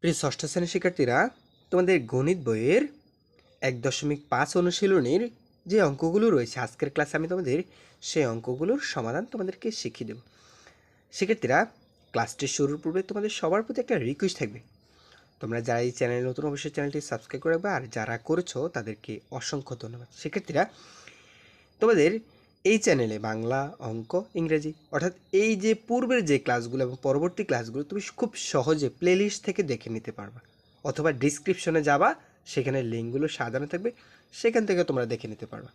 প্রিয় ষষ্ঠ শ্রেণির শিক্ষার্থীরা, তোমাদের গণিত বইয়ের এক দশমিক পাঁচ অনুশীলনীর যে অঙ্কগুলো রয়েছে, আজকের ক্লাসে আমি তোমাদের সেই অঙ্কগুলোর সমাধান তোমাদেরকে শিখিয়ে দেব। শিক্ষার্থীরা, ক্লাসটি শুরুর পূর্বে তোমাদের সবার প্রতি একটা রিকোয়েস্ট থাকবে। তোমরা যারা এই চ্যানেলে নতুন, অবশ্যই চ্যানেলটি সাবস্ক্রাইব করে রাখবে, আর যারা করেছ তাদেরকে অসংখ্য ধন্যবাদ। শিক্ষার্থীরা, তোমাদের এই চ্যানেলে বাংলা অঙ্ক, ইংরেজি, অর্থাৎ এই যে পূর্বের যে ক্লাসগুলো এবং পরবর্তী ক্লাসগুলো তুমি খুব সহজে প্লেলিস্ট থেকে দেখে নিতে পারবা। অথবা ডিসক্রিপশনে যাবা, সেখানে লিঙ্কগুলো সাজানো থাকবে, সেখান থেকে তোমরা দেখে নিতে পারবা।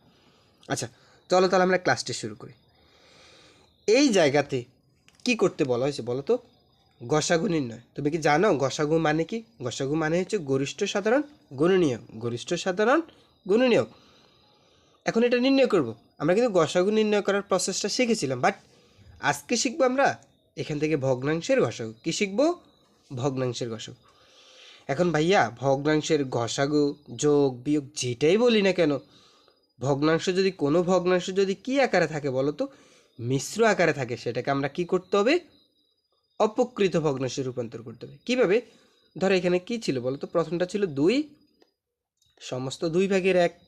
আচ্ছা চলো তাহলে আমরা ক্লাসটি শুরু করি। এই জায়গাতে কি করতে বলা হয়েছে বলো তো গসাগু নির্ণয়। তুমি কি জানো গসাগু মানে কি? গসাগু মানে হচ্ছে গরিষ্ঠ সাধারণ, গুণনীয়। গরিষ্ঠ সাধারণ, গুণনীয়। এখন এটা নির্ণয় করব। আমরা কিন্তু গসাগু নির্ণয় করার প্রসেসটা শিখেছিলাম বাট আজকে শিখব আমরা এখান থেকে ভগ্নাংশের গসাগু কি শিখব? ভগ্নাংশের গসাগু এখন ভাইয়া, ভগ্নাংশের গসাগু যোগ, বিয়োগ যেটাই বলি না কেন, ভগ্নাংশ যদি, কোনো ভগ্নাংশ যদি কি আকারে থাকে বলো তো? মিশ্র আকারে থাকে, সেটাকে আমরা কি করতে হবে? অপকৃত ভগ্নাংশে রূপান্তর করতে হবে। কীভাবে? ধরো এখানে কি ছিল বলো তো? প্রথমটা ছিল দুই, সমস্ত দুই ভাগের এক।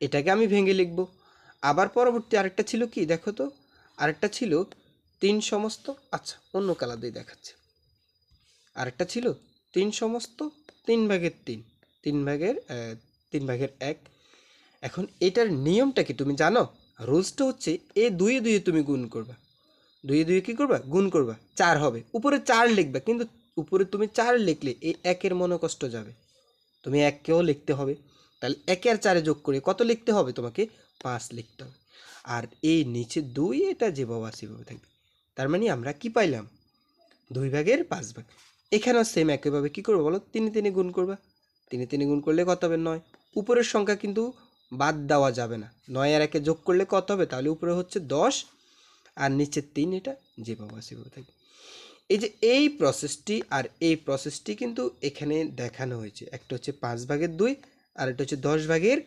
এটাকে আমি ভেঙে লিখব। আবার পরবর্তী আরেকটা ছিল কি? দেখো তো, আরেকটা ছিল তিন সমস্ত আচ্ছা অন্য কালার দিয়ে দেখাচ্ছে। আরেকটা ছিল তিন সমস্ত, তিন ভাগের তিন তিন ভাগের তিন ভাগের এক। এখন এটার নিয়মটা কি তুমি জানো? রুলসটা হচ্ছে এ দুয়ে দুয়ে তুমি গুণ করবা। দুয়ে দুয়ে কী করবা? গুণ করবা। চার হবে। উপরে চার লিখবা, কিন্তু উপরে তুমি চার লিখলে এই একের মনোকষ্ট যাবে। তুমি এককেও লিখতে হবে। তাহলে একে আর চারে যোগ করে কত লিখতে হবে তোমাকে? পাঁচ লিখতে হবে। আর এই নিচে দুই এটা যেভাবে সেভাবে থাকবে। তার মানে আমরা কি পাইলাম? দুই ভাগের পাঁচ ভাগ। এখানেও সেম একইভাবে কী করব বলো? তিনে তিনে গুণ করবা। তিনে তিনে গুণ করলে কত হবে? নয়। উপরের সংখ্যা কিন্তু বাদ দেওয়া যাবে না। নয় আর একে যোগ করলে কত হবে? তাহলে উপরে হচ্ছে দশ। আর নিচে তিন এটা যেভাবে সেভাবে থাকবে। এই যে এই প্রসেসটি আর এই প্রসেসটি কিন্তু এখানে দেখানো হয়েছে। একটা হচ্ছে পাঁচ ভাগের দুই আর একটা হচ্ছে দশ ভাগের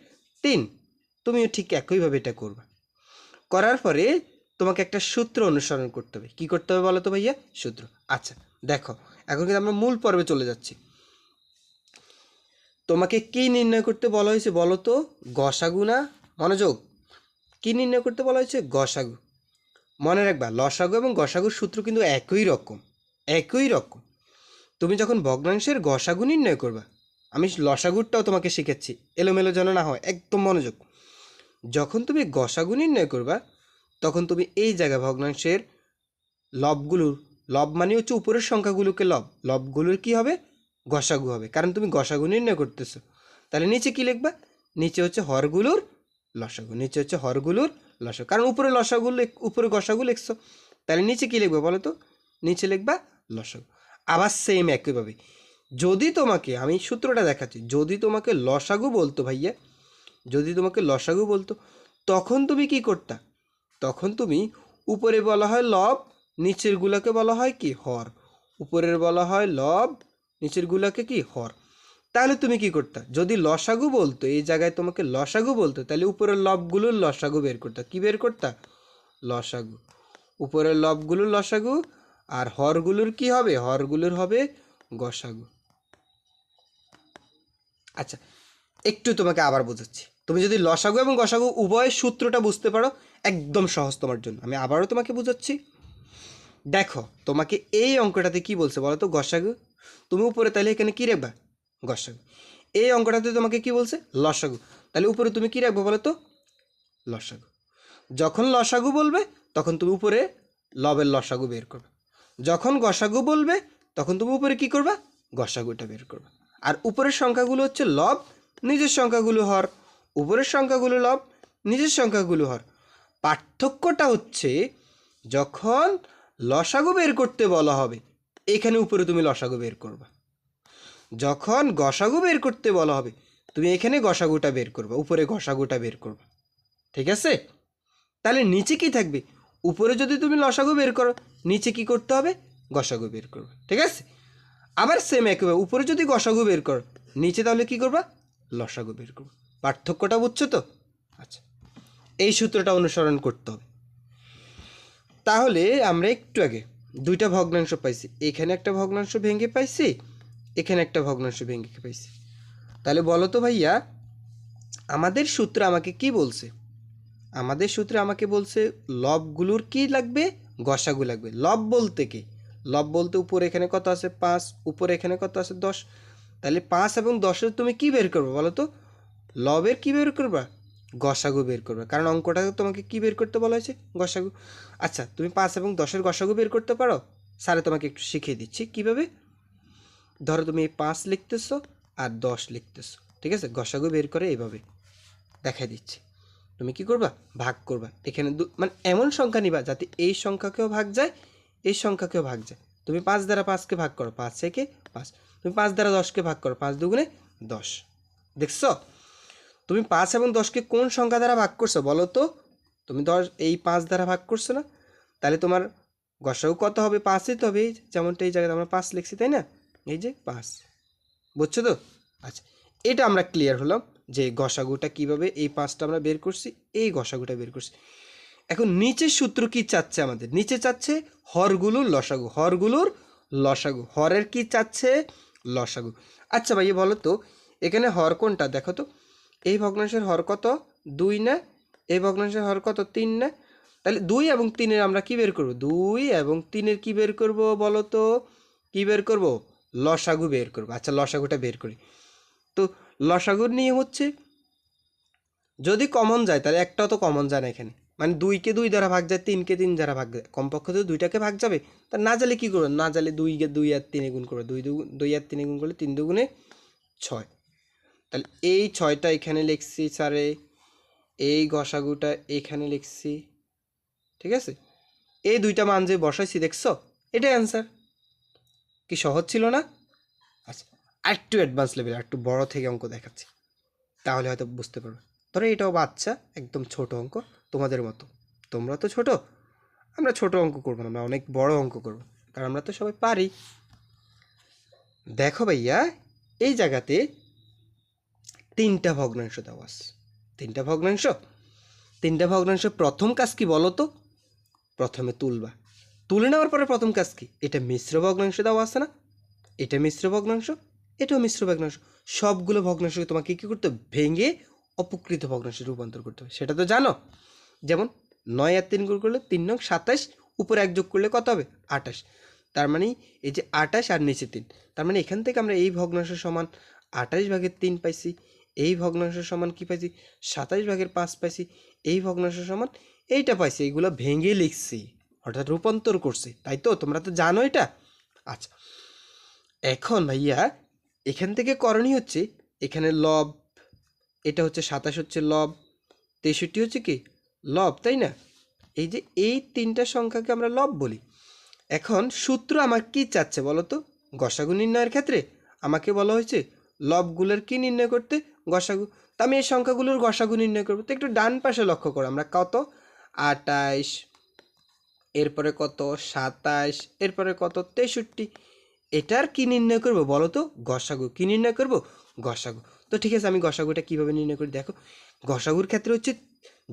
তিন। তুমিও ঠিক একইভাবে এটা করবা। করার পরে তোমাকে একটা সূত্র অনুসরণ করতে হবে। কী করতে হবে বলো তো ভাইয়া? সূত্র। আচ্ছা দেখো, এখন কিন্তু আমরা মূল পর্বে চলে যাচ্ছি। তোমাকে কি নির্ণয় করতে বলা হয়েছে বলো তো গসাগু না মনোযোগ। কি নির্ণয় করতে বলা হয়েছে? গসাগু। মনে রাখবা, লসাগু এবং গসাগুর সূত্র কিন্তু একই রকম একই রকম। তুমি যখন ভগ্নাংশের গসাগু নির্ণয় করবা, আমি লসাগুরটাও তোমাকে শিখেছি এলোমেলো যেন না হয়, একদম মনোযোগ। যখন তুমি গসাগু নির্ণয় করবা, তখন তুমি এই জায়গায় ভগ্নাংশের লবগুলোর, লব মানে হচ্ছে উপরের সংখ্যাগুলোকে লব। লবগুলোর কি হবে? গসাগু হবে। কারণ তুমি গসাগু নির্ণয় করতেছো। তাহলে নিচে কি লিখবা? নিচে হচ্ছে হরগুলোর লসাগু, নিচে হচ্ছে হরগুলোর লসাগু। কারণ উপরে লসাগু লিখ- উপরে গসাগু লিখছো। তাহলে নিচে কি লিখবে বলো তো? নিচে লিখবা লসাগু। আবার সেম একইভাবে। যদি তোমাকে, আমি সূত্রটা দেখাচ্ছি। যদি তোমাকে লসাগু বলতো ভাইয়া যদি তোমাকে লসাগু বলতো, তখন তুমি কি করতা? তখন তুমি উপরে বলা হয় লব, নিচের গুলাকে বলা হয় কি? হর। উপরের বলা হয় লব, নিচের গুলাকে কি? হর। তাহলে তুমি কি করতা? যদি লসাগু বলতো, এই জায়গায় তোমাকে লসাগু বলতো, তাহলে উপরের লবগুলোর লসাগু বের করতা। কি বের করতা? লসাগু। উপরের লবগুলোর লসাগু আর হরগুলোর কি হবে? হরগুলোর হবে গসাগু। আচ্ছা একটু তোমাকে আবার বোঝাচ্ছি। তুমি যদি লসাগু এবং গসাগু উভয় সূত্রটা বুঝতে পারো, একদম সহজ তোমার জন্য। আমি আবারও তোমাকে বোঝাচ্ছি। দেখো, তোমাকে এই অঙ্কটাতে কি বলছে বলো তো? গসাগু। তুমি উপরে তাহলে এখানে কী রাখবা? গসাগু। এই অঙ্কটাতে তোমাকে কি বলছে? লসাগু। তাহলে উপরে তুমি কি রাখব বলো তো? লসাগু। যখন লসাগু বলবে, তখন তুমি উপরে লবের লসাগু বের করবে। যখন গসাগু বলবে, তখন তুমি উপরে কি করবা? গসাগুটা বের করবে। আর উপরের সংখ্যাগুলো হচ্ছে লব নিজের সংখ্যাগুলো হর, উপরের সংখ্যাগুলো লব, নিজের সংখ্যাগুলো হর। পার্থক্যটা হচ্ছে যখন লসাগু বের করতে বলা হবে, এখানে উপরে তুমি লসাগু বের করবা। যখন গসাগু বের করতে বলা হবে, তুমি এখানে গসাগুটা বের করবা, উপরে গসাগুটা বের করবা। ঠিক আছে? তাহলে নিচে কি থাকবে? উপরে যদি তুমি লসাগু বের করো, নিচে কি করতে হবে? গসাগু বের করবে। ঠিক আছে? আবার সেম একইভাবে, উপরে যদি গসাগু বের করো, নিচে তাহলে কি করবা? লসাগু বের করবে। পার্থক্যটা বুঝছ তো? আচ্ছা এই সূত্রটা অনুসরণ করতে হবে। তাহলে আমরা একটু আগে দুইটা ভগ্নাংশ পাইছি। এখানে একটা ভগ্নাংশ ভেঙে পাইছি, এখানে একটা ভগ্নাংশ ভেঙে পাইছি। তাহলে বলো তো ভাইয়া, আমাদের সূত্র আমাকে কি বলছে? আমাদের সূত্রে আমাকে বলছে, লবগুলোর কি লাগবে? গসাগু লাগবে। লব বলতে কি? লব বলতে উপরে এখানে কত আছে? পাঁচ, উপরে এখানে কত আছে? দশ। তাহলে পাঁচ এবং দশের তুমি কি বের করবে বলো তো? লবের কি বের করবা? গসাগু বের করবে। কারণ অঙ্কটা তোমাকে কি বের করতে বলা হয়েছে? গসাগু। আচ্ছা তুমি পাঁচ এবং দশের গসাগু বের করতে পারো? স্যারে তোমাকে একটু শিখিয়ে দিচ্ছি। কীভাবে? ধরো তুমি এই পাঁচ লিখতেছো আর দশ লিখতেছো। ঠিক আছে? গসাগু বের করে এইভাবে দেখাই দিচ্ছি। তুমি কি করবা? ভাগ করবা। এখানে মানে এমন সংখ্যা নিবা যাতে এই সংখ্যাকেও ভাগ যায়, এই সংখ্যাকেও ভাগ যায়। তুমি পাঁচ দ্বারা পাঁচকে ভাগ করো। পাঁচ থেকে পাঁচ। তুমি পাঁচ দ্বারা দশকে ভাগ করো, পাঁচ দুগুণে দশ। দেখছ? তুমি পাঁচ এবং দশকে কোন সংখ্যা দ্বারা ভাগ করছ বলো তো? তুমি দশ, এই পাঁচ দ্বারা ভাগ করছ না? তাহলে তোমার গসাগু কত হবে? পাঁচই তো হবে। যেমনটা এই জায়গায় আমরা পাঁচ লিখছি, তাই না? এই যে পাঁচ। বুঝছ তো? আচ্ছা এটা আমরা ক্লিয়ার হলাম যে গসাগুটা কীভাবে এই পাঁচটা আমরা বের করছি, এই গসাগুটা বের করছি। এখন নিচের সূত্র কি চাচ্ছে আমাদের? নিচে চাচ্ছে হরগুলোর লসাগু হরগুলোর লসাগু। হরের কি চাচ্ছে? লসাগু। আচ্ছা ভাই বলো তো, এখানে হর কোনটা? দেখো তো, এই ভগ্নাংশের হর কত? দুই না? এই ভগ্নাংশের হর কত? তিন না? তাহলে দুই এবং তিনের আমরা কি বের করব? দুই এবং তিনের কি বের করব বলো তো? কি বের করব? লসাগু বের করব। আচ্ছা লসাগুটা বের করি। তো লসাগুর নিয়ম হচ্ছে, যদি কমন যায়, তাহলে একটাও তো কমন যায় না এখানে। মানে দুইকে দুই দ্বারা ভাগ যায়, তিনকে তিন দ্বারা ভাগ যায়। কমপক্ষে তো দুইটাকে ভাগ যাবে। তা না জালে কী করবে না জালে দুইকে দুই আর তিনে গুণ করবে দুই দু দুই আর তিনে গুণ করলে তিন দুগুণে ছয়। তাহলে এই ছয়টা এখানে লিখছি স্যারে। এই গসাগুটা এখানে লিখছি। ঠিক আছে? এই দুইটা মান যে বসাইছি, দেখছ? এটাই অ্যান্সার কি সহজ ছিল না? আচ্ছা আর একটু অ্যাডভান্স লেভেল একটু বড় থেকে অঙ্ক দেখাচ্ছি। তাহলে হয়তো বুঝতে পারবে। ধরো এটাও বাচ্চা, একদম ছোট অঙ্ক তোমাদের মতো। তোমরা তো ছোট, আমরা ছোট অঙ্ক করব না, আমরা অনেক বড় অঙ্ক করব, কারণ আমরা তো সবাই পারি। দেখো ভাইয়া, এই জায়গাতে তিনটা ভগ্নাংশ দেওয়া আছে। তিনটা ভগ্নাংশ? তিনটা ভগ্নাংশ প্রথম কাজ কি বলো তো? প্রথমে তুলবা। তুলে নেওয়ার পরে প্রথম কাজ কি? এটা মিশ্র ভগ্নাংশ দেওয়া আছে না? এটা মিশ্র ভগ্নাংশ, এটাও মিশ্র ভগ্নাংশ। সবগুলো ভগ্নাংশকে তোমাকে কী করতে? ভেঙে অপকৃত ভগ্নাংশে রূপান্তর করতে হবে। সেটা তো জানো? যেমন নয় আর তিন গুণ করলে তিন নং সাতাশ, উপরে এক যোগ করলে কত হবে? আঠাশ। তার মানে এই যে আঠাশ আর নিচে তিন, তার মানে এখান থেকে আমরা এই ভগ্নাংশ সমান আঠাশ ভাগের তিন পাইছি, এই ভগ্নাংশ সমান কি পাইছি? সাতাশ ভাগের পাঁচ পাইছি, এই ভগ্নাংশ সমান এইটা পাইছি, এইগুলো ভেঙে লিখছি, অর্থাৎ রূপান্তর করছি, তাই তো? তোমরা তো জানো এটা? আচ্ছা এখন ভাইয়া, এখান থেকে করণীয় হচ্ছে, এখানে লব এটা হচ্ছে সাতাশ হচ্ছে লব, তেষট্টি হচ্ছে কি? লব, তাই না? এই যে এই তিনটা সংখ্যাকে আমরা লব বলি। এখন সূত্র আমার কি চাচ্ছে বলো তো? গসাগু নির্ণয়ের ক্ষেত্রে আমাকে বলা হয়েছে লবগুলোর কি নির্ণয় করতে? গসাগু। তা আমি এই সংখ্যাগুলোর গসাগু নির্ণয় করব। তো একটু ডান পাশে লক্ষ্য করো আমরা। কত? আটাইশ, এরপরে কত? সাতাইশ, এরপরে কত? তেষট্টি। এটার কি নির্ণয় করব বলো তো? গসাগু। কি নির্ণয় করব? গসাগু। তো ঠিক আছে, আমি গসাগুটা কীভাবে নির্ণয় করি? দেখো, গসাগুর ক্ষেত্রে হচ্ছে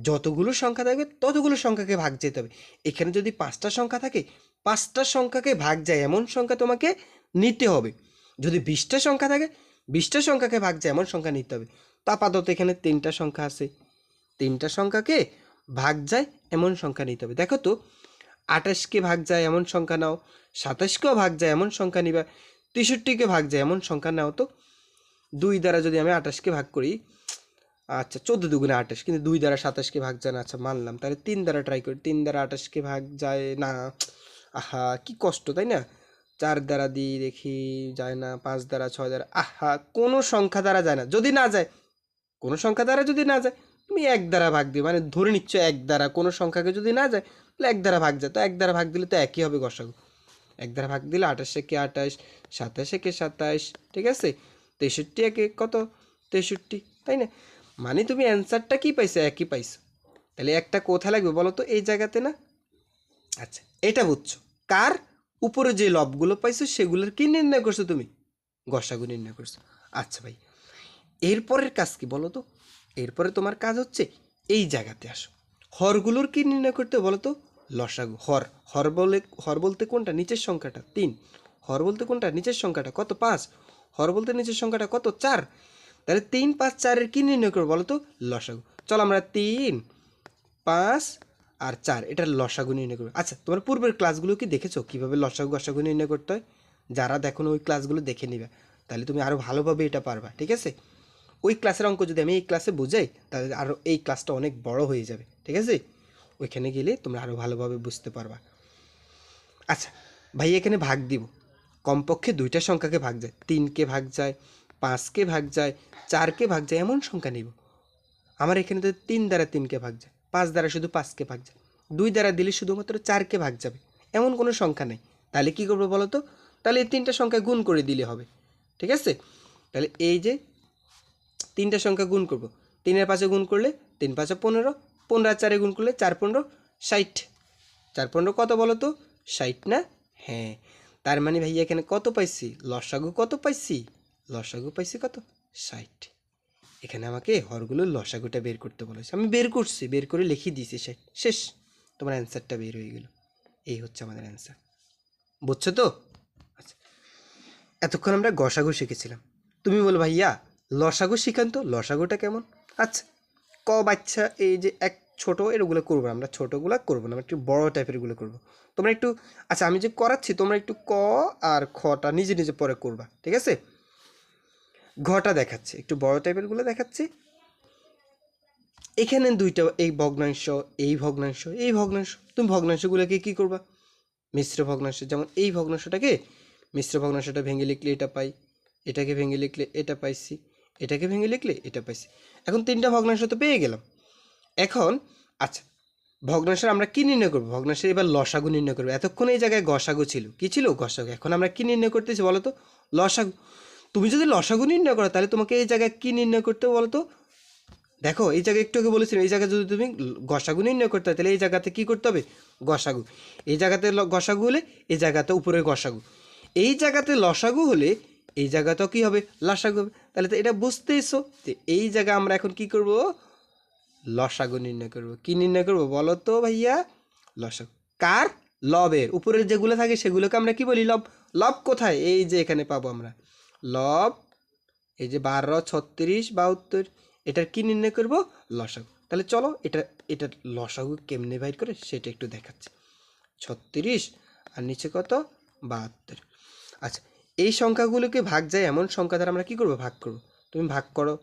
যতগুলো সংখ্যা থাকবে, ততগুলো সংখ্যাকে ভাগ যেতে হবে। এখানে যদি পাঁচটা সংখ্যা থাকে, পাঁচটা সংখ্যাকে ভাগ যায় এমন সংখ্যা তোমাকে নিতে হবে। যদি বিশটা সংখ্যা থাকে, বিশটা সংখ্যাকে ভাগ যায় এমন সংখ্যা নিতে হবে। তা আপাতত এখানে তিনটা সংখ্যা আছে। তিনটা সংখ্যাকে ভাগ যায় এমন সংখ্যা নিতে হবে। দেখো তো, আঠাশকে ভাগ যায় এমন সংখ্যা নাও, সাতাশকেও ভাগ যায় এমন সংখ্যা নিবা, তেষট্টিকে ভাগ যায় এমন সংখ্যা নাও। তো দুই দ্বারা যদি আমি আঠাশকে ভাগ করি আচ্ছা চোদ্দ দুগুণে আঠাশ, কিন্তু দুই দ্বারা সাতাশকে ভাগ যায় না আচ্ছা মানলাম। তাহলে তিন দ্বারা ট্রাই করি, তিন দ্বারা আঠাশকে ভাগ যায় না, আহা, কি কষ্ট, তাই না? চার দ্বারা দিই, দেখি যায় না, পাঁচ দ্বারা, ছয় দ্বারা, আহা, কোনো সংখ্যা দ্বারা যায় না। যদি না যায়, কোনো সংখ্যা দ্বারা যদি না যায়, তুমি এক দ্বারা ভাগ দিও মানে ধরে নিচ্ছ এক দ্বারা, কোনো সংখ্যাকে যদি না যায়, তাহলে এক দ্বারা ভাগ যায়। তো এক দ্বারা ভাগ দিলে তো একই হবে গসাগু। এক দ্বারা ভাগ দিলে আঠাশে কে আঠাশ, সাতাশে কে সাতাশ, ঠিক আছে? তেষট্টি একে কত? তেষট্টি, তাই না? মানে তুমি অ্যান্সারটা কি পাইছো? একই পাইছো। তাহলে একটা কোথায় লাগবে বলো তো? এই জায়গাতে না? আচ্ছা এটা বুঝছ। কার উপরে যে লবগুলো পাইছো, সেগুলোর কি নির্ণয় করছ তুমি? গসাগু নির্ণয় করছ। আচ্ছা ভাই, এরপরের কাজ কি বলো তো? এরপরে তোমার কাজ হচ্ছে এই জায়গাতে আসো। হরগুলোর কি নির্ণয় করতে বলো তো? লসাগু, হর। হর বলে, হর বলতে কোনটা? নিচের সংখ্যাটা। তিন। হর বলতে কোনটা? নিচের সংখ্যাটা। কত? পাঁচ। হর বলতে নিচের সংখ্যাটা কত? চার। তাহলে তিন পাঁচ চারের কি নির্ণয় করব বলো তো লসাগু। চলো আমরা তিন, পাঁচ আর চার এটার লসাগু নির্ণয় করব। আচ্ছা তোমার পূর্বের ক্লাসগুলো কি দেখেছ? কীভাবে লসাগু গসাগু নির্ণয় করতে হয়? যারা দেখো ওই ক্লাসগুলো দেখে নিবে। তাহলে তুমি আরও ভালোভাবে এটা পারবা, ঠিক আছে? ওই ক্লাসের অঙ্ক যদি আমি এই ক্লাসে বোঝাই, তাহলে আরও এই ক্লাসটা অনেক বড় হয়ে যাবে, ঠিক আছে? ওইখানে গেলে তোমরা আরও ভালোভাবে বুঝতে পারবা। আচ্ছা ভাই, এখানে ভাগ দিব। কমপক্ষে দুইটা সংখ্যাকে ভাগ যায়। তিনকে ভাগ যায়, পাঁচকে ভাগ যায়, চারকে ভাগ যায়, এমন সংখ্যা নিব। আমার এখানে তো তিন দ্বারা তিনকে ভাগ যায়, পাঁচ দ্বারা শুধু পাঁচকে ভাগ যায়। দুই দ্বারা দিলে শুধুমাত্র চারকে ভাগ যাবে, এমন কোনো সংখ্যা নেই। তাহলে কী করব বলো তো? তাহলে এই তিনটা সংখ্যা গুণ করে দিলে হবে, ঠিক আছে? তাহলে এই যে তিনটা সংখ্যা গুণ করব, তিনের পাঁচে গুণ করলে তিন পাঁচে পনেরো পনেরো চারে গুণ করলে চার পনেরো, ষাট। চার পনেরো কত বলো তো? ষাট না? হ্যাঁ। তার মানে ভাইয়া এখানে কত পাইছি? লসাগু কত পাইছি? লসাগু পাইছি কত? ষাট। এখানে আমাকে হরগুলোর লসাগুটা বের করতে বলেছে আমি বের করছি, বের করে লিখিয়ে দিয়েছি ষাট। শেষ। তোমার অ্যান্সারটা বের হয়ে গেল। এই হচ্ছে আমাদের অ্যান্সার। বুঝছ তো? আচ্ছা। এতক্ষণ আমরা গসাগু শিখেছিলাম। তুমি বলো ভাইয়া, লসাগু শিখান তো? লসাগুটা কেমন? আচ্ছা। ক বাচ্চা, এই যে এক ছোট এরগুলো করব না, আমরা ছোটোগুলো করব না, আমরা একটু বড় টাইপেরগুলো করব। তোমরা একটু আচ্ছা আমি যে করাচ্ছি, তোমরা একটু ক আর খটা নিজে নিজে পরে করবা, ঠিক আছে? ঘটা দেখাচ্ছি, একটু বড় টাইপেরগুলো দেখাচ্ছি। এখানে দুইটা, এই ভগ্নাংশ এই ভগ্নাংশ এই ভগ্নাংশ, তুমি ভগ্নাংশগুলোকে কী করবা? মিশ্র ভগ্নাংশ, যেমন এই ভগ্নাংশটাকে মিশ্র ভগ্নাংশটা ভেঙে লিখলে এটা পাই, এটাকে ভেঙে লিখলে এটা পাইছি, এটাকে ভেঙে লিখলে এটা পাইছি। এখন তিনটা ভগ্নাংশ তো পেয়ে গেলাম। এখন আচ্ছা ভগ্নাংশের আমরা কি নির্ণয় করব? ভগ্নাংশের এবার লসাগু নির্ণয় করব। এতক্ষণ এই জায়গায় গসাগু ছিল। কি ছিল? গসাগু। এখন আমরা কি নির্ণয় করতেছি বলো তো লসাগু। তুমি যদি লসাগু নির্ণয় করো, তাহলে তোমাকে এই জায়গায় কি নির্ণয় করতে বলো তো দেখো, এই জায়গায় একটু আগে বলেছিলাম, এই জায়গায় যদি তুমি গসাগু নির্ণয় করতে হয়, তাহলে এই জায়গাতে কি করতে হবে? গসাগু। এই জায়গাতে গসাগু হলে এই জায়গাতে উপরে গসাগু। এই জায়গাতে লসাগু হলে এই জায়গাতেও কী হবে? লসাগু হবে। তাহলে তো এটা বুঝতেইছো যে এই জায়গা আমরা এখন কি করব? লসাগু নির্ণয় করব। কি নির্ণয় করব বলো তো ভাইয়া? লসাগু কার? লবের। উপরের যেগুলো থাকে সেগুলোকে আমরা কি বলি? লব লব কোথায়? এই যে এখানে পাবো আমরা। লব, এই যে বারো, ছত্রিশ বাহাত্তর এটার কি নির্ণয় করব? লসাগু। তাহলে চলো এটা এটা লসাগু কেমনে বাইর করে সেটা একটু দেখাচ্ছি। ছত্রিশ আর নিচে কত? বাহাত্তর। আচ্ছা এই সংখ্যাগুলোকে ভাগ যায় এমন সংখ্যা দ্বারা আমরা কি করব? ভাগ করব। তুমি ভাগ করো।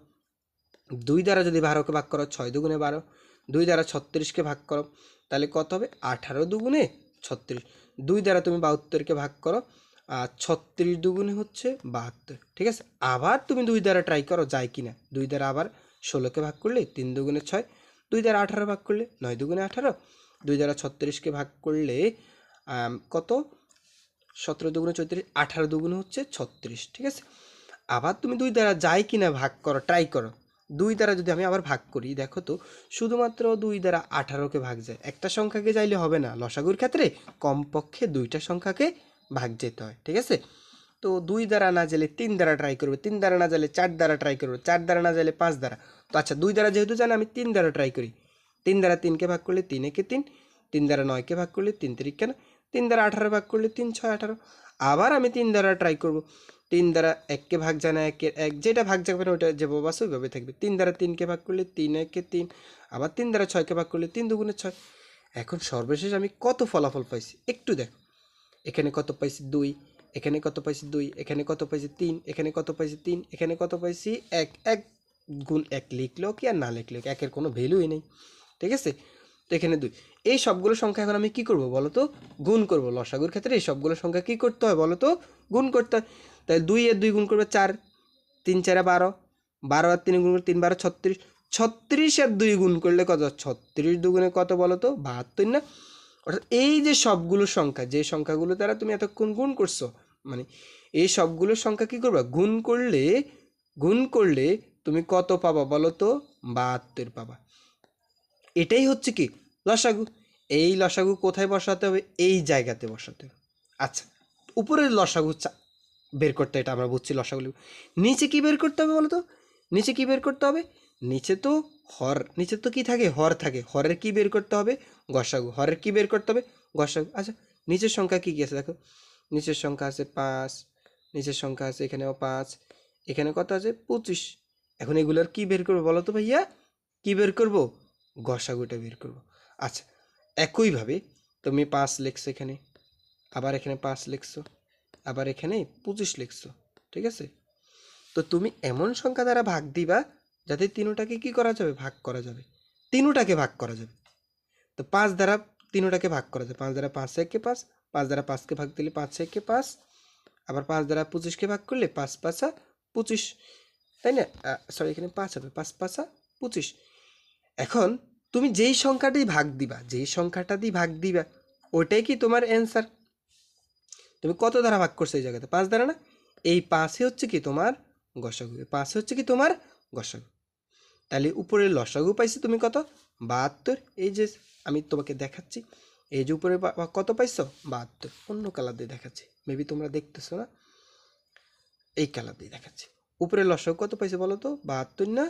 দুই দ্বারা যদি বারোকে ভাগ করো, ছয় দুগুণে বারো, দুই দ্বারা ছত্রিশকে ভাগ করো, তাহলে কত হবে? আঠারো দুগুণে ছত্রিশ। দুই দ্বারা তুমি বাহাত্তরকে ভাগ করো, আর ছত্রিশ দুগুণে হচ্ছে বাহাত্তর। ঠিক আছে? আবার তুমি দুই দ্বারা ট্রাই করো, যায় কি না দুই দ্বারা আবার ষোলোকে ভাগ করলে তিন দুগুণে ছয়, দুই দ্বারা আঠারো ভাগ করলে নয় দুগুণে আঠারো, দুই দ্বারা ছত্রিশকে ভাগ করলে কত? সতেরো দুগুণে চৌত্রিশ, আঠারো দুগুণে হচ্ছে ছত্রিশ। ঠিক আছে? আবার তুমি দুই দ্বারা যাই কিনা ভাগ করো ট্রাই করো দুই দ্বারা যদি আমি আবার ভাগ করি, দেখো তো, শুধুমাত্র দুই দ্বারা আঠারোকে ভাগ যায়। একটা সংখ্যাকে যাইলে হবে না। লসাগুর ক্ষেত্রে কমপক্ষে দুইটা সংখ্যাকে ভাগ যেতে হয়, ঠিক আছে? তো দুই দ্বারা না গেলে তিন দ্বারা ট্রাই করবে, তিন দ্বারা না গেলে চার দ্বারা ট্রাই করবে, চার দ্বারা না গেলে পাঁচ দ্বারা। তো আচ্ছা দুই দ্বারা যেহেতু জানি, আমি তিন দ্বারা ট্রাই করি। তিন দ্বারা তিনকে ভাগ করলে তিন, একে তিন। তিন দ্বারা নয়কে ভাগ করলে তিন তিরিক কেন তিন দ্বারা আঠারো ভাগ করলে তিন, ছয়, আঠারো। আবার আমি তিন দ্বারা ট্রাই করব। তিন দ্বারা এককে ভাগ জানা একের এক, যেটা ভাগ যাবে না ওটা যেভাবে আছে ওইভাবে থাকবে। তিন দ্বারা তিনকে ভাগ করলে তিন একে তিন, আবার তিন দ্বারা ছয়কে ভাগ করলে তিন দুগুণে ছয়। এখন সর্বশেষ আমি কত ফলাফল পাইছি, একটু দেখো। এখানে কত পাইছি দুই, এখানে কত পাইছি দুই, এখানে কত পাইছি তিন, এখানে কত পাইছি তিন, এখানে কত পাইছি এক এক গুণ এক লিখলেও কি আর না লিখলেও একের কোনো ভ্যালুই নেই। ঠিক আছে? তো এখানে দুই। এই সবগুলো সংখ্যা এখন আমি কি করব বলো তো? গুণ করব। লসাগুর ক্ষেত্রে এই সবগুলো সংখ্যা কি করতে হয় বলো তো? গুণ করতে হয়। তাহলে দুই আর দুই গুণ করবে চার, তিন চারে বারো বারো আর তিন গুণ করলে তিন, বারো, ছত্রিশ। ছত্রিশ আর দুই গুণ করলে কত? ছত্রিশ দুগুণে কত বলো তো? বাহাত্তর না? অর্থাৎ এই যে সবগুলো সংখ্যা, যে সংখ্যাগুলো দ্বারা তুমি এতক্ষণ গুণ করছ মানে এই সবগুলো সংখ্যা কি করবা? গুণ করলে গুণ করলে তুমি কত পাবা বলো তো? বাহাত্তর পাবা। এটাই হচ্ছে কি? লসাগু। এই লসাগু কোথায় বসাতে হবে? এই জায়গাতে বসাতে হবে। আচ্ছা উপরের লসাগু চা- বের করতে, এটা আমরা বুঝছি লসাগুলি নিচে কি বের করতে হবে বলো তো নিচে কি বের করতে হবে? নিচে তো হর, নিচে তো কি থাকে? হর থাকে। হরের কি বের করতে হবে? গসাগু। হরের কি বের করতে হবে? গসাগু। আচ্ছা নিচের সংখ্যা কি কি আছে দেখো? নিচের সংখ্যা আছে পাঁচ, নিচের সংখ্যা আছে এখানেও পাঁচ, এখানে কত আছে? পঁচিশ। এখন এগুলোর কি বের করব বলো তো ভাইয়া? কি বের করব? গসাগুটা বের করব। আচ্ছা একইভাবে তুমি পাঁচ লিখছো এখানে, আবার এখানে পাঁচ লিখছো। আবার এখানে পঁচিশ লিখছো, ঠিক আছে? তো তুমি এমন সংখ্যা দ্বারা ভাগ দিবা যাতে তিনোটাকে কি করা যাবে? ভাগ করা যাবে। তিনোটাকে ভাগ করা যাবে। তো পাঁচ দ্বারা তিনোটাকে ভাগ করা যাবে। পাঁচ দ্বারা পাঁচ একে পাঁচ পাঁচ দ্বারা পাঁচকে ভাগ দিলে পাঁচ একে পাঁচ, আবার পাঁচ দ্বারা পঁচিশকে ভাগ করলে পাঁচ পাঁচা পঁচিশ, তাই না? সরি এখানে পাঁচ হবে। পাঁচ পাঁচা পঁচিশ। এখন তুমি যেই সংখ্যাটাই ভাগ দিবা, যেই সংখ্যাটা দিয়ে ভাগ দিবা, ওটাই কি তোমার অ্যান্সার তুমি কত দ্বারা ভাগ করছ এই জায়গাতে? পাঁচ দ্বারা না? এই পাঁচে হচ্ছে কি তোমার গসাগু। পাঁচে হচ্ছে কি তোমার গসাগু। তাহলে উপরে লসাগু পাইছো তুমি কত? বাহাত্তর। এই যে আমি তোমাকে দেখাচ্ছি, এই যে উপরে কত পাইছো? বাহাত্তর। অন্য কালার দিয়ে দেখাচ্ছি। মেবি তোমরা দেখতেছো না? এই কালার দিয়ে দেখাচ্ছি। উপরে লসাগু কত পাইছে বলো তো? বাহাত্তর না?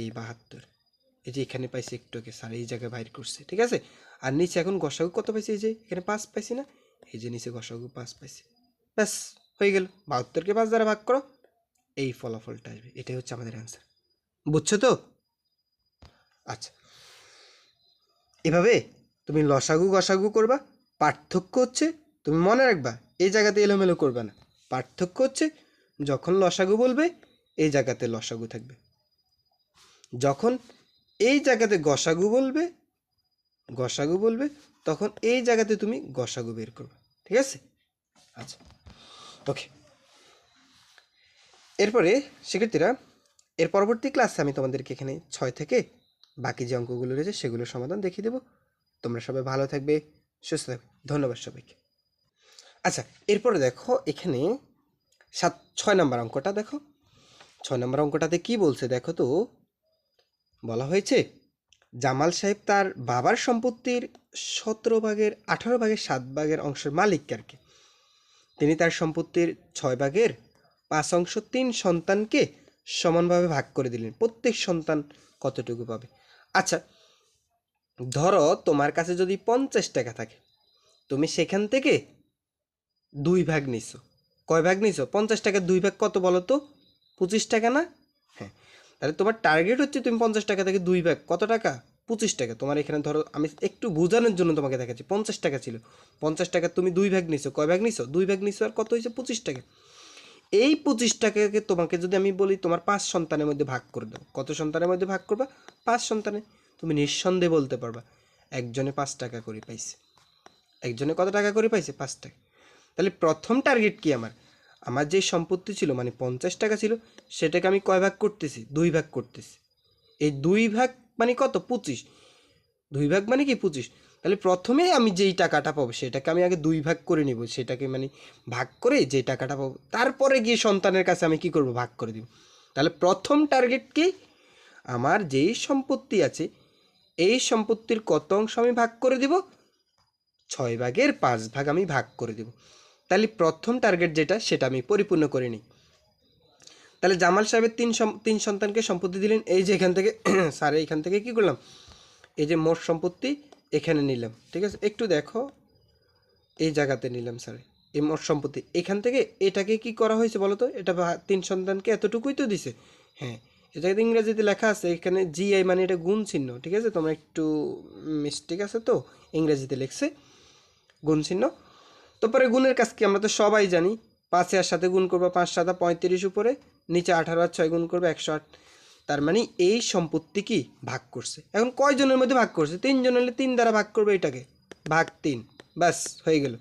এই বাহাত্তর। এই যে এখানে পাইছি একটু আগে স্যার এই জায়গায় বাইর করছে, ঠিক আছে? আর নিচে এখন গসাগু কত পাইছে? এই যে এখানে পাঁচ পাইছি না? এই যে নিচে গসাগু পাঁচ পাইছি। ব্যাস, হয়ে গেল। বাহাত্তরকে পাঁচ দ্বারা ভাগ করো, এই ফলাফলটা আসবে। এটাই হচ্ছে আমাদের অ্যান্সার বুঝছ তো? আচ্ছা। এভাবে তুমি লসাগু, গসাগু করবা। পার্থক্য হচ্ছে, তুমি মনে রাখবা, এই জায়গাতে এলোমেলো করবে না। পার্থক্য হচ্ছে, যখন লসাগু বলবে, এই জায়গাতে লসাগু থাকবে। যখন এই জায়গাতে গসাগু বলবে গসাগু বলবে, তখন এই জায়গাতে তুমি গসাগু বের করবে। ঠিক আছে? আচ্ছা ওকে এরপরে শিক্ষার্থীরা, এর পরবর্তী ক্লাসে আমি তোমাদেরকে এখানে ছয় থেকে বাকি যে অঙ্কগুলো রয়েছে সেগুলোর সমাধান দেখিয়ে দেবো। তোমরা সবাই ভালো থাকবে, সুস্থ থাকবে। ধন্যবাদ সবাইকে। আচ্ছা এরপরে দেখো এখানে সাত, ছয় নম্বর অঙ্কটা দেখো। ছয় নম্বর অঙ্কটাতে কি বলছে দেখো তো? বলা হয়েছে জামাল সাহেব তার বাবার সম্পত্তির সতেরো ভাগের আঠারো ভাগের সাত ভাগের অংশের মালিক আর কি তিনি তার সম্পত্তির ছয় ভাগের পাঁচ অংশ তিন সন্তানকে সমানভাবে ভাগ করে দিলেন। প্রত্যেক সন্তান কতটুকু পাবে? আচ্ছা ধরো তোমার কাছে যদি পঞ্চাশ টাকা থাকে, তুমি সেখান থেকে দুই ভাগ নিছো। কয় ভাগ নিছো? পঞ্চাশ টাকার দুই ভাগ কত বলো তো? পঁচিশ টাকা না তাহলে তোমার টার্গেট হচ্ছে তুমি পঞ্চাশ টাকা থেকে দুই ভাগ। কত টাকা? পঁচিশ টাকা। তোমার এখানে ধরো, আমি একটু বোঝানোর জন্য তোমাকে দেখাচ্ছি। পঞ্চাশ টাকা ছিল। পঞ্চাশ টাকা তুমি দুই ভাগ নিছো। কয় ভাগ নিছো? দুই ভাগ নিছো আর কত হয়েছে? পঁচিশ টাকা। এই পঁচিশ টাকাকে তোমাকে যদি আমি বলি, তোমার পাঁচ সন্তানের মধ্যে ভাগ করে দাও। কত সন্তানের মধ্যে ভাগ করবা? পাঁচ সন্তানে তুমি নিঃসন্দেহে বলতে পারবা, একজনে পাঁচ টাকা করে পাইছে। একজনে কত টাকা করে পাইছে? পাঁচ টাকা। তাহলে প্রথম টার্গেট কি আমার? আমার যে সম্পত্তি ছিল মানে পঞ্চাশ টাকা ছিল, সেটাকে আমি কয় ভাগ করতেছি? দুই ভাগ করতেছি। এই দুই ভাগ মানে কত? পঁচিশ। দুই ভাগ মানে কি? পঁচিশ। তাহলে প্রথমে আমি যেই টাকাটা পাবো, সেটাকে আমি আগে দুই ভাগ করে নিব। সেটাকে মানে ভাগ করে যে টাকাটা পাবো, তারপরে গিয়ে সন্তানের কাছে আমি কি করব? ভাগ করে দিব। তাহলে প্রথম টার্গেট কি? আমার যেই সম্পত্তি আছে, এই সম্পত্তির কত অংশ আমি ভাগ করে দিব? ছয় ভাগের পাঁচ ভাগ আমি ভাগ করে দিব। তাহলে প্রথম টার্গেট যেটা, সেটা আমি পরিপূর্ণ করে নিই তাহলে জামাল সাহেবের তিন তিন সন্তানকে সম্পত্তি দিলেন, এই যে এখান থেকে স্যার এইখান থেকে কি করলাম? এই যে মোট সম্পত্তি এখানে নিলাম, ঠিক আছে? একটু দেখো, এই জায়গাতে নিলাম স্যার এই মোট সম্পত্তি। এখান থেকে এটাকে কি করা হয়েছে বলো তো এটা তিন সন্তানকে এতটুকুই তো দিছে। হ্যাঁ এটা ইংরেজিতে লেখা আছে, এখানে জিআই মানে এটা গুণ চিহ্ন, ঠিক আছে? তোমরা একটু মিস্টেক আছে তো? ইংরেজিতে লিখছে, গুণ চিহ্ন। তারপরে গুণের কাজ কি? আমরা তো সবাই জানি পাঁচে আর সাথে গুণ করব, পাঁচ সাদা পঁয়ত্রিশ উপরে, নিচে আঠারো আর ছয় গুণ করবে, একশো আট। তার মানে এই সম্পত্তি কি? ভাগ করছে। এখন কয়জনের মধ্যে ভাগ করছে? তিনজন হলে তিন দ্বারা ভাগ করবে এটাকে। ভাগ তিন। ব্যাস, হয়ে গেল।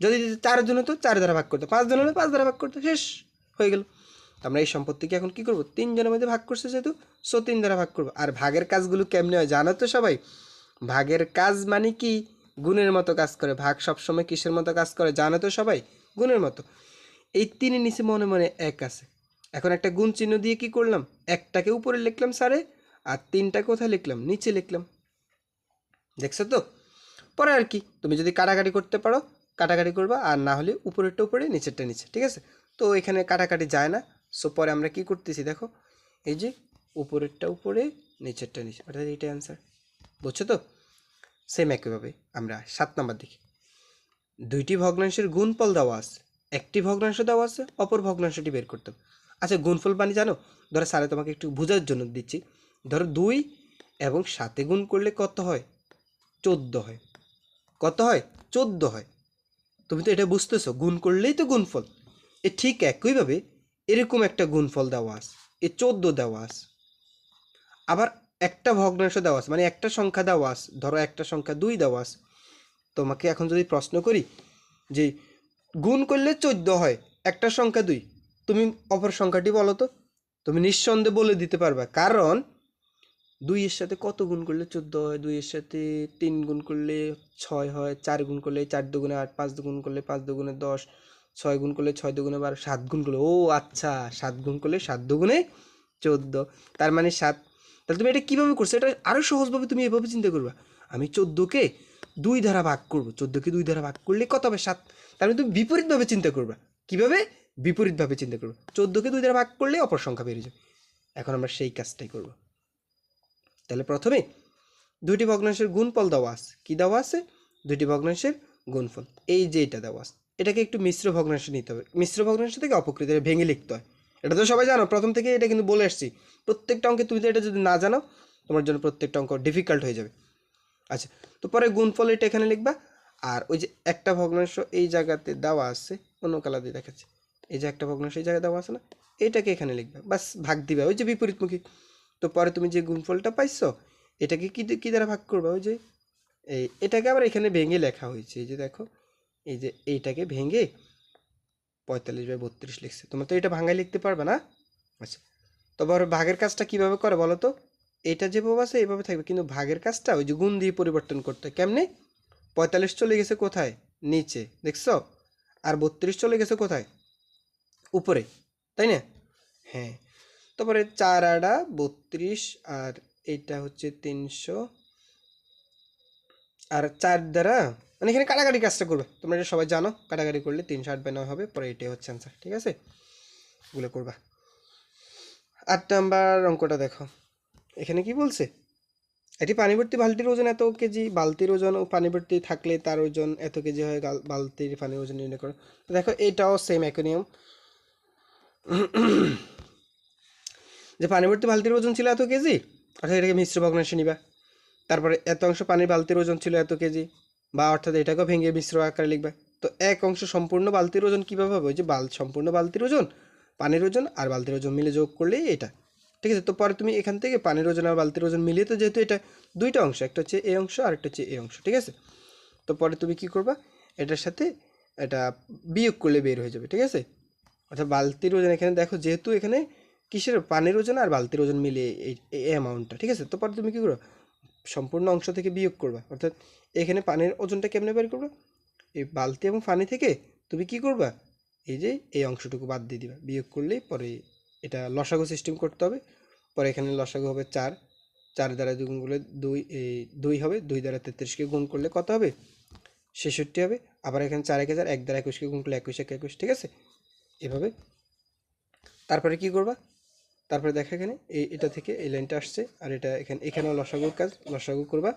যদি চারজন হতো, চার দ্বারা ভাগ করতো। পাঁচজন হলে পাঁচ দ্বারা ভাগ করতো, শেষ, হয়ে গেল। আমরা এই সম্পত্তিকে এখন কি করব? তিনজনের মধ্যে ভাগ করছে যেহেতু সো তিন দ্বারা ভাগ করব। আর ভাগের কাজগুলো কেমনে হয় জানো তো সবাই? ভাগের কাজ মানে কি? গুণের মতো কাজ করে, ভাগ সবসময় কিসের মতো কাজ করে, জানো তো সবাই? গুণের মতো। এই তিনের নিচে মনে মনে এক আছে। এখন একটা গুণ চিহ্ন দিয়ে কি করলাম? একটাকে উপরে লিখলাম সারে, আর তিনটা কোথায় লিখলাম? নিচে লিখলাম। দেখছ তো? পরে আর কি? তুমি যদি কাটাকাটি করতে পারো, কাটাকাটি করবা, আর না হলে উপরেরটা উপরে, নিচেরটা নিচে, ঠিক আছে? তো এখানে কাটাকাটি যায় না। সো পরে আমরা কি করতেছি দেখো? এই যে উপরেরটা উপরে, নিচেরটা নিচে। অর্থাৎ এইটাই অ্যান্সার বুঝছ তো? সেম একইভাবে আমরা সাত নাম্বার দেখি। দুইটি ভগ্নাংশের গুণফল দেওয়া আছে। একটি ভগ্নাংশ দেওয়া আছে, অপর ভগ্নাংশটি বের করতে হবে। আচ্ছা গুণফল মানে জানো? ধরো স্যারে তোমাকে একটু বোঝার জন্য দিচ্ছি। ধরো দুই এবং সাতে গুণ করলে কত হয়? চোদ্দ হয়। কত হয়? চোদ্দ হয়। তুমি তো এটা বুঝতেছো, গুণ করলেই তো গুণফল। এ ঠিক একইভাবে এরকম একটা গুণফল দেওয়া আস এ চোদ্দ দেওয়া আস আবার একটা ভগ্নাংশ দেওয়া আছে মানে একটা সংখ্যা দেওয়া আছে, ধরো একটা সংখ্যা দুই দেওয়া আছে। তোমাকে এখন যদি প্রশ্ন করি যে গুণ করলে চোদ্দ হয়, একটা সংখ্যা দুই, তুমি অপর সংখ্যাটি বলো তো, তুমি নিঃসন্দেহে বলে দিতে পারবে। কারণ দুইয়ের সাথে কত গুণ করলে চোদ্দ হয়? দুইয়ের সাথে তিন গুণ করলে ছয় হয়, চার গুণ করলে চার দুগুণে আট, পাঁচ দুগুণ করলে পাঁচ দুগুণে দশ, ছয় গুণ করলে ছয় দুগুণে বারো, সাত গুণ করলে, ও আচ্ছা সাত গুণ করলে সাত দুগুণে চোদ্দ। তার মানে সাত তাহলে তুমি এটা কীভাবে করছ? এটা আরও সহজভাবে তুমি এভাবে চিন্তা করবা। আমি চোদ্দোকে দুই ধারা ভাগ করব। চোদ্দোকে দুই ধারা ভাগ করলে কত হবে? সাত। তার তুমি বিপরীতভাবে চিন্তা করবা। কীভাবে? বিপরীতভাবে চিন্তা করব। চোদ্দোকে দুই ধারা ভাগ করলে অপর সংখ্যা বেরিয়ে যাবে। এখন আমরা সেই কাজটাই করব। তাহলে প্রথমে দুইটি ভগ্নাংশের গুণফল দেওয়া আছে। কী দেওয়া আছে? দুইটি ভগ্নাংশের গুণফল। এই যে এটা দেওয়া আছে। এটাকে একটু মিশ্র ভগ্নাংশ নিতে হবে। মিশ্র ভগ্নাংশ থেকে অপকৃত ভেঙে লিখতে হয়। এটা তো সবাই জানো, প্রথম থেকে এটা কিন্তু বলে আসছি প্রত্যেকটা অঙ্কে তুমি তো এটা যদি না জানো, তোমার জন্য প্রত্যেকটা অঙ্ক ডিফিকাল্ট হয়ে যাবে। আচ্ছা তো পরে গুণফল এটা এখানে লিখবা, আর ওই যে একটা ভগ্নাংশ এই জায়গাতে দেওয়া আছে, অন্য কালার দিয়ে দেখাচ্ছে। এই যে একটা ভগ্নাংশ এই জায়গায় দেওয়া আছে না এইটাকে এখানে লিখবা, বাস ভাগ দিবা, ওই যে বিপরীতমুখী। তো পরে তুমি যে গুণফলটা পাইছো, এটাকে কি কী দ্বারা ভাগ করবা? ওই যে এই, এটাকে আবার এখানে ভেঙে লেখা হয়েছে, এই যে দেখো, এই যে এইটাকে ভেঙে পঁয়তাল্লিশ বাই বত্রিশ লিখছে। তোমরা তো এটা ভাঙায় লিখতে পারবে না? আচ্ছা তবে ভাগের কাজটা কীভাবে করে বলো তো? এটা যেভাবে আছে, এইভাবে থাকবে। কিন্তু ভাগের কাজটা ওই যে গুণ দিয়ে পরিবর্তন করতে হয়। কেমনে? পঁয়তাল্লিশ চলে গেছে কোথায়? নিচে, দেখছ? আর বত্রিশ চলে গেছে কোথায়? উপরে, তাই না? হ্যাঁ তারপরে চার আড়া, বত্রিশ, আর এইটা হচ্ছে তিনশো, আর চার দ্বারা মানে এখানে কাটাকাটি কাজটা করবে। তোমরা এটা সবাই জানো, কাটাকাটি করলে তিনশো আট বাই নয় হবে, পরে এটাই হচ্ছে অ্যান্সার ঠিক আছে? এগুলো করবা। আট নাম্বার অঙ্কটা দেখো। এখানে কি বলছে? একটি পানিভর্তি বালতির ওজন এত কেজি, বালতির ওজন ও পানিভর্তি থাকলে তার ওজন এত কেজি হয় বালতির পানির ওজন নির্ণয় করো। দেখো, এটাও সেম একই নিয়ম। যে পানিভর্তি বালতির ওজন ছিল এত কেজি, অর্থাৎ এটাকে মিশ্র ভগ্নাংশে নিবা। তারপরে এত অংশ পানির বালতির ওজন ছিল এত কেজি বা অর্থাৎ এটাকেও ভেঙে মিশ্র আকারে লিখবে। তো এক অংশ সম্পূর্ণ বালতির ওজন কীভাবে হবে? ওই যে বাল সম্পূর্ণ বালতির ওজন, পানির ওজন আর বালতির ওজন মিলে যোগ করলেই এটা। ঠিক আছে? তো পরে তুমি এখান থেকে পানির ওজন আর বালতির ওজন মিলিয়ে তো যেহেতু এটা দুইটা অংশ, একটা হচ্ছে এ অংশ আর একটা হচ্ছে এ অংশ, ঠিক আছে? তো পরে তুমি কি করবা? এটার সাথে এটা বিয়োগ করলে বের হয়ে যাবে, ঠিক আছে? অর্থাৎ বালতির ওজন এখানে দেখো, যেহেতু এখানে কিসের, পানির ওজন আর বালতির ওজন মিলিয়ে এই অ্যামাউন্টটা ঠিক আছে? তো পরে তুমি কী করো সম্পূর্ণ অংশ থেকে বিয়োগ করবা। অর্থাৎ এখানে পানির ওজনটা কেমনে বের করবা? এই বালতি এবং পানি থেকে তুমি কি করবা? এই যে এই অংশটুকু বাদ দিয়ে দিবা। বিয়োগ করলেই পরে এটা লসাগু সিস্টেম করতে হবে। পরে এখানে লসাগু হবে চার। চার দ্বারা দুই গুণ করলে দুই এই দুই হবে। দুই দ্বারা তেত্রিশকে গুণ করলে কত হবে? ছেষট্টি হবে। আবার এখানে চার এক হাজার এক দ্বারা একুশকে গুণ করলে একুশ, এক, একুশ, ঠিক আছে? এভাবে। তারপরে কি করবা? তারপরে দেখা এখানে, এই এটা থেকে এই লাইনটা আসছে, আর এটা এখানে, এখানেও লসাগুর কাজ, লসাগু করবা।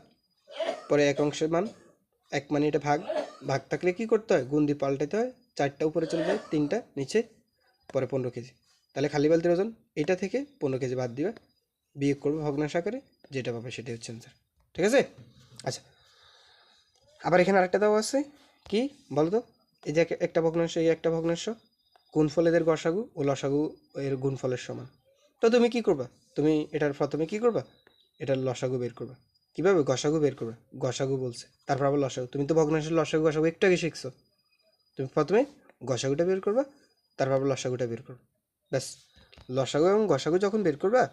পরে এক অংশের মান, এক মানে এটা ভাগ ভাগ থাকলে কি করতে হয়? গুণ দিয়ে পাল্টাতে হয়, চারটা উপরে চলে যায়, তিনটা নিচে, পরে পনেরো কেজি। তাহলে খালি বালতির ওজন, এটা থেকে পনেরো কেজি বাদ দিবে। বিয়োগ করবে ভগ্নাংশ আকারে, যেটা পাবে সেটাই হচ্ছে অ্যান্সার ঠিক আছে? আচ্ছা। আবার এখানে আরেকটা দেওয়া আছে, কি বলো তো এই যে এক- একটা ভগ্নাংশ, এই একটা ভগ্নাংশ, গুণফল এদের গসাগু ও লসাগু এর গুণফলের সমান। তো তুমি কি করবা? তুমি এটার প্রথমে কি করবা? এটার লসাগু বের করবা। কীভাবে? গসাগু বের করবা। গসাগু বলছে। তারপর আবার লসাগু। তুমি তো ভগ্নাংশের লসাগু, গসাগু একটু আগে শিখছো। তুমি প্রথমে গসাগুটা বের করবা, তারপর আবার লসাগুটা বের করবা। ব্যাস। লসাগু এবং গসাগু যখন বের করবা,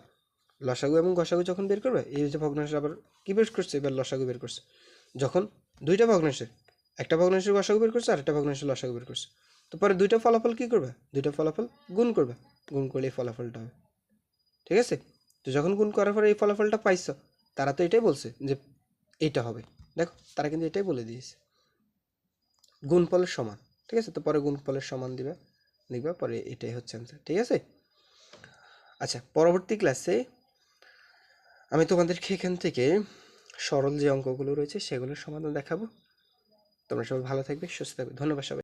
লসাগু এবং গসাগু যখন বের করবে, এই যে ভগ্নাংশ আবার কি বের করছে? এবার লসাগু বের করছে। যখন দুইটা ভগ্নাংশের, একটা ভগ্নাংশের গসাগু বের করছে আর একটা ভগ্নাংশের লসাগু বের করছে। তো পরে দুইটা ফলাফল কী করবে? দুইটা ফলাফল গুণ করবে। গুণ করলে ফলাফলটা হবে। ঠিক আছে? তো যখন গুণ করার পরে এই ফলাফলটা পাইছো, তারা তো এটাই বলছে যে এইটা হবে। দেখো, তারা কিন্তু এটাই বলে দিয়েছে। গুণফলের সমান, ঠিক আছে? তো পরে গুণফলের সমান দিবা, লিখবা, পরে এটাই হচ্ছে অ্যান্সার ঠিক আছে? আচ্ছা পরবর্তী ক্লাসে আমি তোমাদেরকে এখান থেকে সরল যে অঙ্কগুলো রয়েছে, সেগুলোর সমাধান দেখাবো। তোমরা সবাই ভালো থাকবে, সুস্থ থাকবে। ধন্যবাদ সবাই